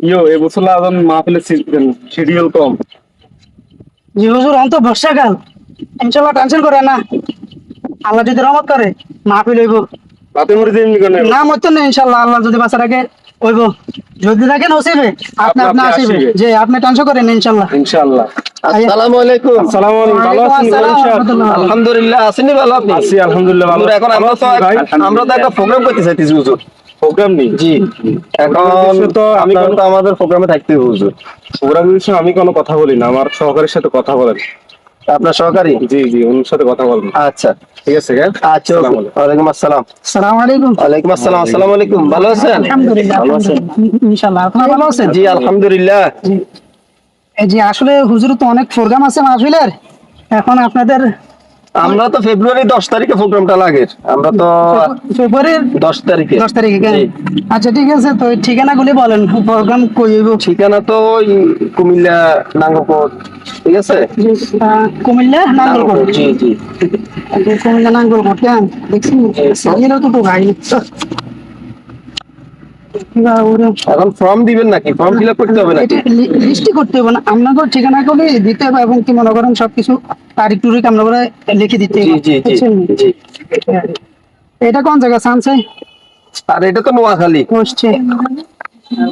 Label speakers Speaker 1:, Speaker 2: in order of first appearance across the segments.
Speaker 1: ইয়ো এবছর আজন মাহফিলের শিডিউল কম।
Speaker 2: জি হুজুর অন্ত বর্ষাকাল ইনশাআল্লাহ টেনশন করে না। আল্লাহ যদি রহমত করে মাহফিল হইব।
Speaker 1: রাতে মরে কেন?
Speaker 2: না মতো না ইনশাল্লাহ আল্লাহ যদি বাঁচা রাখে যদি থাকে নসিবে আপনি আপনি আসিবে। যে আপনি টেনশন করেন না ইনশাল্লাহ।
Speaker 1: ইনশাআল্লাহ
Speaker 3: আসসালামু আলাইকুম
Speaker 1: আসসালামু আলাইকুম ভালো আছেন?
Speaker 3: আলহামদুলিল্লাহ আসেনি ভালো আপনি?
Speaker 1: আছি আলহামদুলিল্লাহ ভালো
Speaker 3: এখন আমরা তো আমরা তো একটা প্রোগ্রাম করতে চাইতেছি হুজুর।
Speaker 1: প্রোগ্রাম নেই?
Speaker 3: জি। এখন
Speaker 1: তো
Speaker 3: আমি কিন্তু আমাদের প্রোগ্রামে থাকতে হুজুর।
Speaker 1: বিষয়ে আমি কোনো কথা বলি না আমার সহকারীর সাথে কথা বলেন।
Speaker 3: আপনার সহকারী?
Speaker 1: জি জি ওনার সাথে কথা বলবেন
Speaker 3: আচ্ছা।
Speaker 1: ঠিক আছে
Speaker 3: আচ্ছা
Speaker 1: আসসালামু আলাইকুম।
Speaker 3: ওয়ালাইকুম আসসালাম।
Speaker 2: সালাম আলাইকুম।
Speaker 3: ওয়ালাইকুম আসসালাম আসসালামু আলাইকুম। ভালো আছেন?
Speaker 2: আলহামদুলিল্লাহ।
Speaker 1: ভালো আছেন?
Speaker 2: ইনশাল্লাহ আপনারা ভালো আছেন?
Speaker 3: জি আলহামদুলিল্লাহ।
Speaker 2: জি। এই যে আসলে হুজুর তো অনেক প্রোগ্রাম আছে মাহফিলের। এখন আপনাদের
Speaker 3: আমরা তো ফেব্রুয়ারি দশ তারিখে প্রোগ্রামটা লাগে। আমরা তো
Speaker 2: ফেব্রুয়ারির
Speaker 3: দশ তারিখে।
Speaker 2: দশ তারিখে কেন? আচ্ছা ঠিক আছে তো ঠিকানাগুলি বলেন। প্রোগ্রাম কই হইব?
Speaker 3: ঠিকানা তো ওই কুমিল্লা নাঙ্গলকোট ঠিক আছে?
Speaker 2: কুমিল্লা নাঙ্গলকোট।
Speaker 3: জি জি।
Speaker 2: আচ্ছা, কুমিল্লা নাঙ্গলকোট কেন দেখছি। তো তো গাই
Speaker 3: এখন ফর্ম দিবেন নাকি? ফর্ম ফিল করতে হবে নাকি?
Speaker 2: লিস্টই করতে হবে না। আপনাদের ঠিকানাগুলি দিতে হবে এবং কি মনে করেন সবকিছু তারিখ আমরা লিখে দিতে হবে
Speaker 3: জি জি
Speaker 2: এটা কোন জায়গা
Speaker 3: আর এটা তো নোয়াখালী।
Speaker 2: বসছে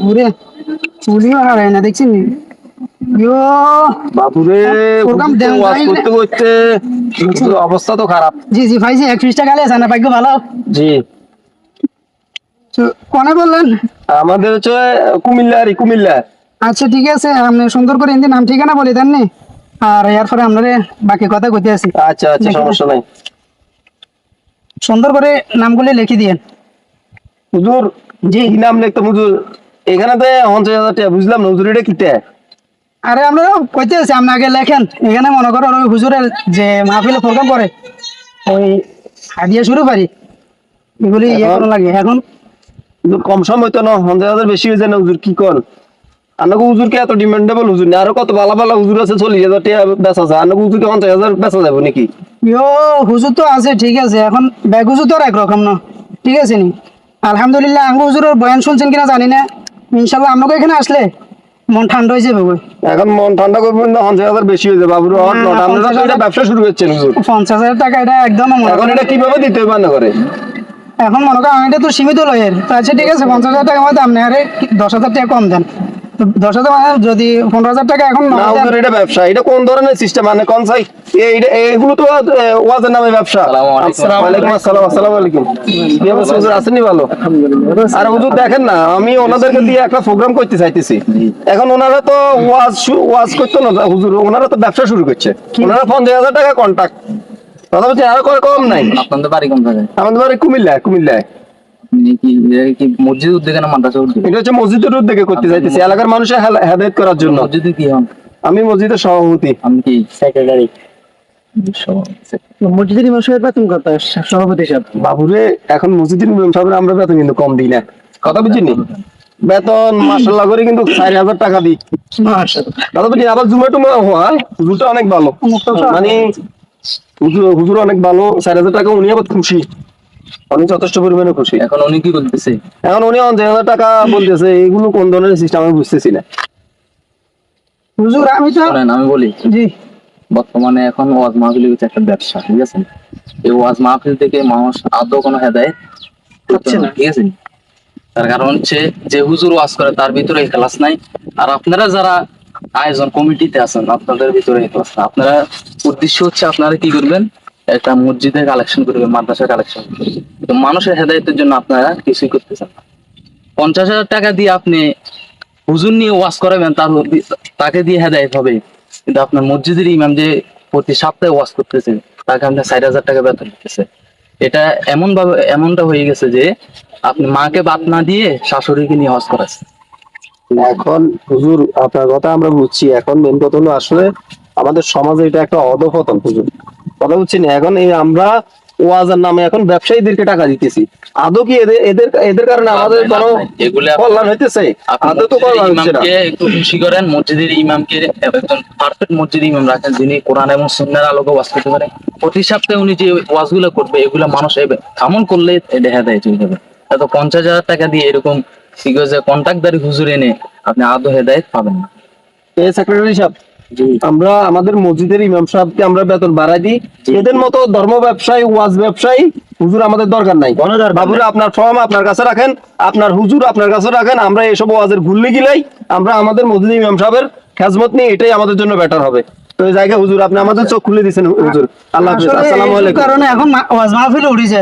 Speaker 2: ওরে চুলিও হারায় না দেখছেন?
Speaker 3: বাপুরে
Speaker 2: প্রোগ্রাম
Speaker 3: বুঝতে
Speaker 2: দেন
Speaker 3: ওয়াজ করতে করতে অবস্থা তো খারাপ।
Speaker 2: জি জি একত্রিশ টাকা না ভাগ্য ভালো।
Speaker 3: জি।
Speaker 2: কোনে বললেন?
Speaker 3: আমাদের হচ্ছে কুমিল্লা আর কুমিল্লা।
Speaker 2: আচ্ছা ঠিক আছে আপনি সুন্দর করে হিন্দি নাম ঠিকানা বলে দেন নি। আর এর পরে আপনারে বাকি কথা কইতে আছি
Speaker 3: আচ্ছা আচ্ছা সমস্যা নাই।
Speaker 2: সুন্দর করে নামগুলি লিখে দিয়েন
Speaker 3: হুজুর
Speaker 2: জি।
Speaker 3: নাম লিখতে হুজুর? এখানে তো পঞ্চাশ হাজার টাকা বুঝলাম না হুজুর এটা কিটা?
Speaker 2: আরে আমরা কইতে আছি আপনি আগে লেখেন। এখানে মনে করেন ওই হুজুরের যে মাহফিলে প্রোগ্রাম করে ওই হাদিয়া শুরু পারি এগুলি ইয়ে করা লাগে। এখন?
Speaker 3: কম সময় তো না পঞ্চাশ হাজার বেশি হয়ে যায় না হুজুর কি কর? আনাকে হুজুর কে এত ডিমান্ডেবল হুজুর না আরও কত ভালো ভালো হুজুর আছে চল্লিশ হাজার টাকা বেচা যায়। আনাকে হুজুরকে পঞ্চাশ হাজার বেচা যাবে নাকি?
Speaker 2: ইয়ো হুজুর তো আছে ঠিক আছে। এখন ব্যাগ হুজুর তো আর একরকম না ঠিক আছে নি? আলহামদুলিল্লাহ আঙ্গু হুজুরের বয়ান শুনছেন কিনা জানি না। ইনশাল্লাহ আপনাকে এখানে আসলে। মন ঠান্ডা হয়ে যাবে
Speaker 3: এখন মন ঠান্ডা করবেন না পঞ্চাশ হাজার বেশি হয়ে যাবে বাবুর আপনারা এটা ব্যবসা শুরু করছেন
Speaker 2: পঞ্চাশ হাজার টাকা এটা একদম
Speaker 3: এখন এটা কীভাবে দিতে হবে না করে
Speaker 2: এখন মনে করেন এটা তো সীমিত লয়ের। তা আচ্ছা ঠিক আছে পঞ্চাশ হাজার টাকা মধ্যে আপনি আরে দশ হাজার টাকা কম দেন। দশ হাজার যদি পনেরো হাজার টাকা এখন
Speaker 3: না
Speaker 2: না দেন,
Speaker 3: হুজুর এটা ব্যবসা এটা কোন ধরনের সিস্টেম মানে কোন সাই এইটা তো ওয়াজের নামে ব্যবসা। ওয়ালাইকুম আসসালাম আসসালামু আলাইকুম। কি অবস্থা হুজুর? আসেনি ভালো? আর হুজুর দেখেন না আমি ওনাদেরকে দিয়ে একটা প্রোগ্রাম করতে চাইতেছি। এখন ওনারা তো ওয়াজ ওয়াজ করতো না হুজুর ওনারা তো ব্যবসা শুরু করছে। ওনারা পঞ্চাশ হাজার টাকা কন্ট্যাক্ট কথা বলছি আরও কম নাই।
Speaker 4: আপনাদের বাড়ি কোন জায়গায়?
Speaker 3: আমাদের বাড়ি কুমিল্লায় কুমিল্লায়।
Speaker 4: মসজিদ উদ্যোগে না মাদ্রাসা উদ্যোগে?
Speaker 3: এটা হচ্ছে মসজিদের উদ্যোগে করতে চাইতেছি এলাকার মানুষের হেল- করার জন্য।
Speaker 4: মসজিদে কি হন
Speaker 3: আমি মসজিদের সভাপতি।
Speaker 4: আমি কি?
Speaker 2: সেক্রেটারি মসজিদের ইমাম সাহেব বেতন কত? সভাপতি সাহেব।
Speaker 3: বাবুরে এখন মসজিদের ইমাম আমরা বেতন কিন্তু কম দিই না। কথা বুঝিনি বেতন মাসাল্লাহ করে কিন্তু চার হাজার টাকা দিই। কথা বুঝি আবার জুমে টুমে হয়? হুজুরটা অনেক ভালো। মানে হুজুর হুজুর অনেক ভালো চার হাজার টাকা উনি আবার খুশি। উনি যথেষ্ট পরিমাণে খুশি।
Speaker 4: এখন উনি কি
Speaker 3: এখন উনি পঞ্চাশ হাজার টাকা বলতেছে এগুলো কোন ধরনের সিস্টেম আমি বুঝতেছি না।
Speaker 2: হুজুর আমি তো
Speaker 4: আমি বলি।
Speaker 2: জি।
Speaker 4: বর্তমানে এখন ওয়াজ মাহফিল হচ্ছে একটা ব্যবসা ঠিক আছে? এই ওয়াজ মাহফিল থেকে মানুষ আদৌ কোনো হেদায়ত
Speaker 2: হচ্ছে না।
Speaker 4: ঠিক আছে? তার কারণ হচ্ছে যে হুজুর ওয়াজ করে তার ভিতরে ক্লাস নাই। আর আপনারা যারা আয়োজন কমিটিতে আছেন আপনাদের ভিতরে ক্লাস না আপনারা উদ্দেশ্য হচ্ছে আপনারা কি করবেন? একটা মসজিদে কালেকশন করবেন মাদ্রাসা কালেকশন তো মানুষের হেদায়তের জন্য আপনারা কিছুই করতেছেন না। পঞ্চাশ হাজার টাকা দিয়ে আপনি হুজুর নিয়ে ওয়াজ করাবেন, তার তাকে দিয়ে হেদায়ত হবে। কিন্তু আপনার মসজিদের ইমাম যে প্রতি সপ্তাহে ওয়াজ করতেছে, তাকে আপনার ষাট হাজার টাকা বেতন দিতেছে। এটা এমন ভাবে এমনটা হয়ে গেছে যে আপনি মাকে বাদ না দিয়ে শাশুড়িকে নিয়ে ওয়াজ করাচ্ছে
Speaker 3: এখন হুজুর, আপনার কথা আমরা বুঝছি। এখন মেন কথা হলো আসলে আমাদের সমাজে এটা একটা অধপতন, হুজুর। কথা বুঝছি না? এখন এই আমরা ওয়াজের নামে এখন ব্যবসায়ীদেরকে টাকা দিতেছি। আদৌ কি এদের এদের এদের কারণে আমাদের কোনো কল্যাণ হইতেছে? আদৌ তো কল্যাণ হচ্ছে না।
Speaker 4: একটু খুশি করেন মসজিদের ইমামকে একজন পারফেক্ট মসজিদ ইমাম রাখেন যিনি কোরআন এবং সুন্নার আলোকে ওয়াজ করতে পারে প্রতি সপ্তাহে উনি যে ওয়াজগুলো করবে এগুলো মানুষ এবে আমল করলে দেখা দেয় চলে যাবে। এত পঞ্চাশ হাজার টাকা দিয়ে এরকম যে কন্ট্রাক্টদারি হুজুর এনে আপনি আদৌ হেদায়ত পাবেন না।
Speaker 3: এই সেক্রেটারি সাহেব আমরা আমাদের মসজিদের ইমাম সাহেবকে আমরা বেতন বাড়াই দিই। এদের মতো ধর্ম ব্যবসায়ী ওয়াজ ব্যবসায়ী হুজুর আমাদের দরকার নাই। বাবুরা আপনার ফর্ম আপনার কাছে রাখেন আপনার হুজুর আপনার কাছে রাখেন আমরা এসব ওয়াজের ঘুরলে গিলাই আমরা আমাদের মসজিদ ইমাম সাহেবের খেজমত নিয়ে এটাই আমাদের জন্য বেটার হবে। তো এই জায়গায় হুজুর আপনি আমাদের চোখ খুলে দিয়েছেন হুজুর। আল্লাহ হাফিজ আসসালামু আলাইকুম।
Speaker 2: কারণে এখন ওয়াজ মাহফিল উঠেছে।